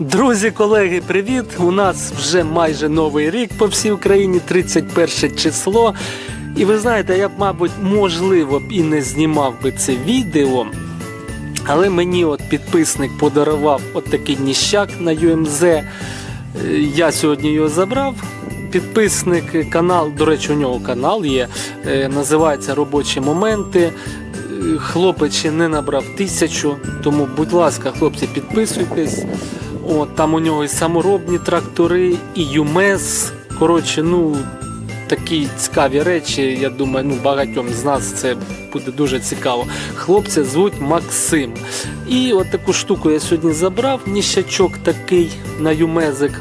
Друзі, колеги, привіт! У нас вже майже новий рік по всій Україні, 31 число. І ви знаєте, я б, мабуть, можливо б і не знімав би це відео. Але мені от підписник подарував от такий ніщак на UMZ. Е, Я сьогодні його забрав. Підписник канал, до речі, у нього канал є, е, називається Робочі моменти. Е, Хлопець ще не набрав тисячу, тому, будь ласка, хлопці, підписуйтесь. От, там у нього і саморобні трактори, і ЮМЕС. Коротше, ну такі цікаві речі. Я думаю, ну багатьом з нас це буде дуже цікаво. Хлопця звуть Максим. І от таку штуку я сьогодні забрав. Ніщачок такий на юмезик.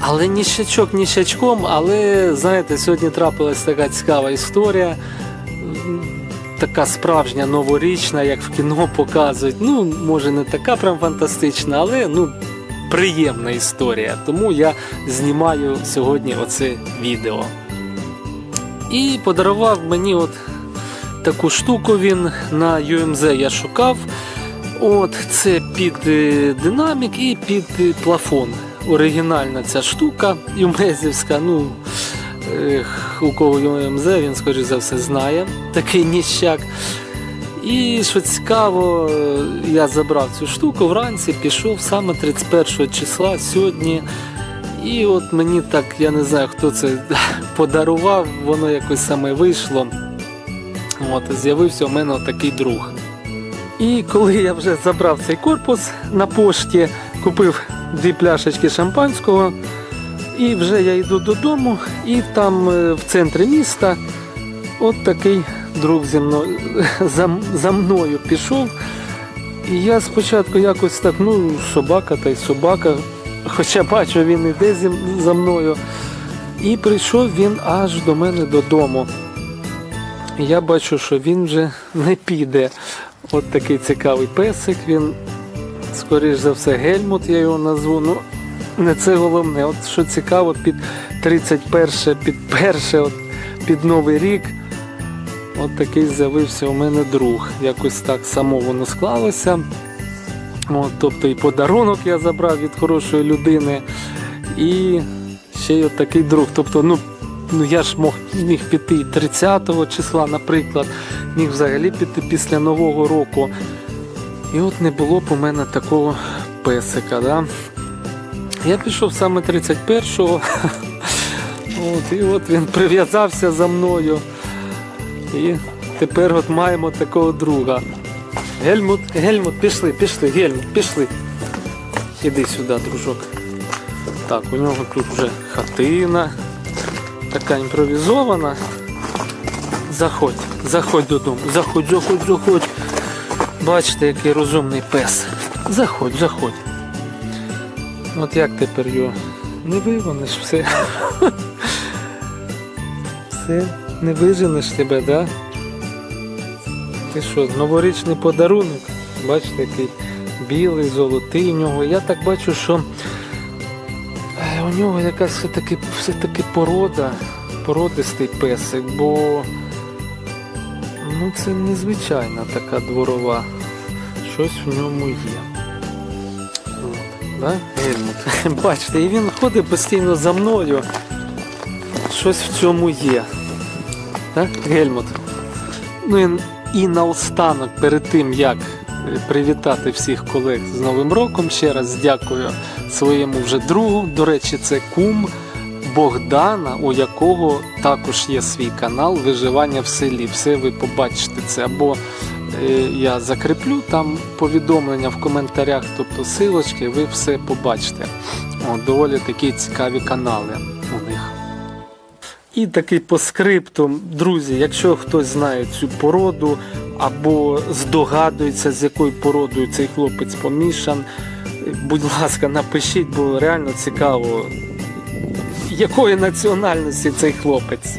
Але ніщачок ніщачком, але знаєте, сьогодні трапилась така цікава історія. Така справжня новорічна, як в кіно показують. Ну, може, не така прям фантастична, але ну, приємна історія. Тому я знімаю сьогодні оце відео. І подарував мені от таку штуку він на UMZ я шукав. От це під е, динамік і під е, плафон. Оригінальна ця штука юмезівська. Ну, е, у кого UMZ, він, скоріш за все, знає такий ніщак. І що цікаво, е, я забрав цю штуку вранці, пішов саме 31 числа сьогодні. І от мені так, я не знаю, хто це подарував, воно якось саме вийшло. От, з'явився у мене такий друг. І коли я вже забрав цей корпус на пошті, купив дві пляшечки шампанського, і вже я йду додому, і там е, в центрі міста от такий друг зі мною за, за мною пішов. І я спочатку якось так, ну, собака та й собака, хоча бачу, він іде зі, за мною. І прийшов він аж до мене додому. Я бачу, що він вже не піде. От такий цікавий песик, він, скоріш за все, Гельмут, я його назву. Ну, не це головне. От що цікаво, під 31, під перше, от, під Новий рік. От такий з'явився у мене друг. Якось так само воно склалося. От, тобто і подарунок я забрав від хорошої людини. І ще й от такий друг. Тобто, ну, ну я ж мог, міг піти 30 числа, наприклад, міг взагалі піти після Нового року. І от не було б у мене такого песика. Да? Я пішов саме 31-го. От, і от він прив'язався за мною. І тепер от маємо такого друга. Гельмут, Гельмут, пішли, пішли, Гельмут, пішли. Іди сюди, дружок. Так, у нього тут вже хатина. Така імпровізована. Заходь, заходь додому, заходь, заходь, заходь. Бачите, який розумний пес. Заходь, заходь. От як тепер його не вигониш все. Все, не виженеш тебе, да? Ти що, новорічний подарунок? Бачите, який білий, золотий у нього. Я так бачу, що е, у нього якась все-таки все-таки порода, породистий песик, бо ну, це незвичайна така дворова. Щось в ньому є. Да? Бачите, і він ходить постійно за мною. Щось в цьому є. Так, Гельмут? Ну і, і наостанок, перед тим як е, привітати всіх колег з Новим роком, ще раз дякую своєму вже другу. До речі, це кум Богдана, у якого також є свій канал Виживання в селі. Все ви побачите це. Або е, я закріплю там повідомлення в коментарях, тобто силочки, ви все побачите. О, доволі такі цікаві канали у них. І такий по скрипту, друзі, якщо хтось знає цю породу або здогадується, з якою породою цей хлопець помішан, будь ласка, напишіть, бо реально цікаво, якої національності цей хлопець.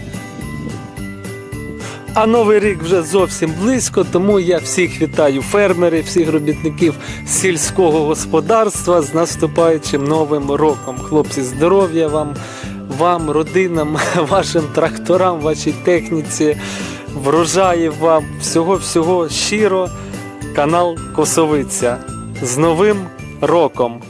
А новий рік вже зовсім близько, тому я всіх вітаю фермерів, всіх робітників сільського господарства з наступаючим новим роком. Хлопці, здоров'я вам, вам, родинам, вашим тракторам, вашій техніці, врожаїв вам, всього-всього щиро. Канал Косовиця. З Новим роком!